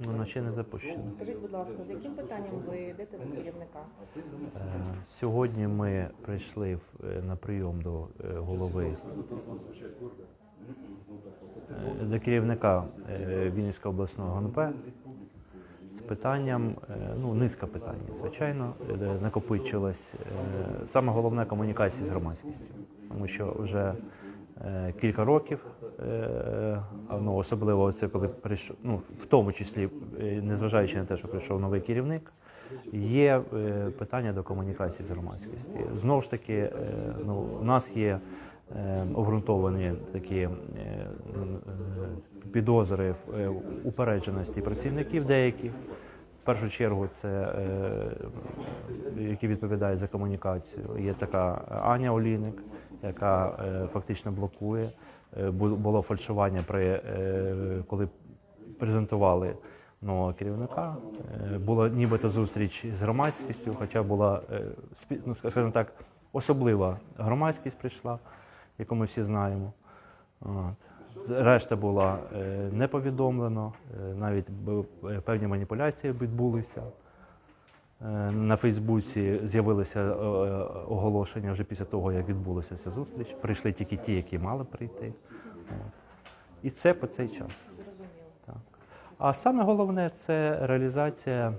Ну, вона ще не запущена. Скажіть, будь ласка, з яким питанням ви йдете до керівника? Е, Сьогодні ми прийшли в- е, на прийом до е, голови до керівника Вінницького обласного ГНП з питанням, ну, низка питань, звичайно, накопичилось. е, Саме головне комунікації з громадськістю, тому що вже кілька років, ну, особливо це коли прийшов, ну, в тому числі, е, незважаючи на те, що прийшов новий керівник, є е, питання до комунікації з громадськістю. Знову ж таки, е, ну, у нас є обґрунтовані такі підозри в упередженості працівників деяких. В першу чергу це е, які відповідають за комунікацію. Є така Аня Олійник, яка е, фактично блокує. Е, Було фальшування при е, коли презентували нового керівника. Була нібито зустріч з громадськістю, хоча була ну, скажімо так, особлива громадськість прийшла, яку ми всі знаємо. Решта була не повідомлено, навіть певні маніпуляції відбулися. Е, На Фейсбуці з'явилися е, оголошення вже після того, як відбулася ця зустріч. Прийшли тільки ті, які мали прийти. От. І це по цей час. Так. А саме головне це реалізація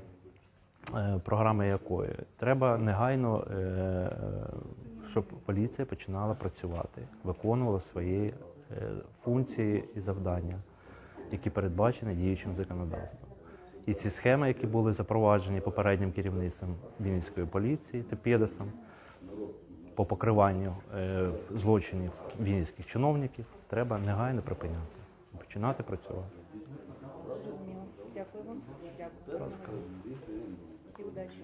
е, програми якої треба негайно, щоб поліція починала працювати, виконувала свої функції і завдання, які передбачені діючим законодавством. І ці схеми, які були запроваджені попереднім керівництвом Вінницької поліції, це Пєдесом, по покриванню е, злочинів вінницьких чиновників, треба негайно припиняти, починати працювати. Дякую вам. Дякую. І удачі.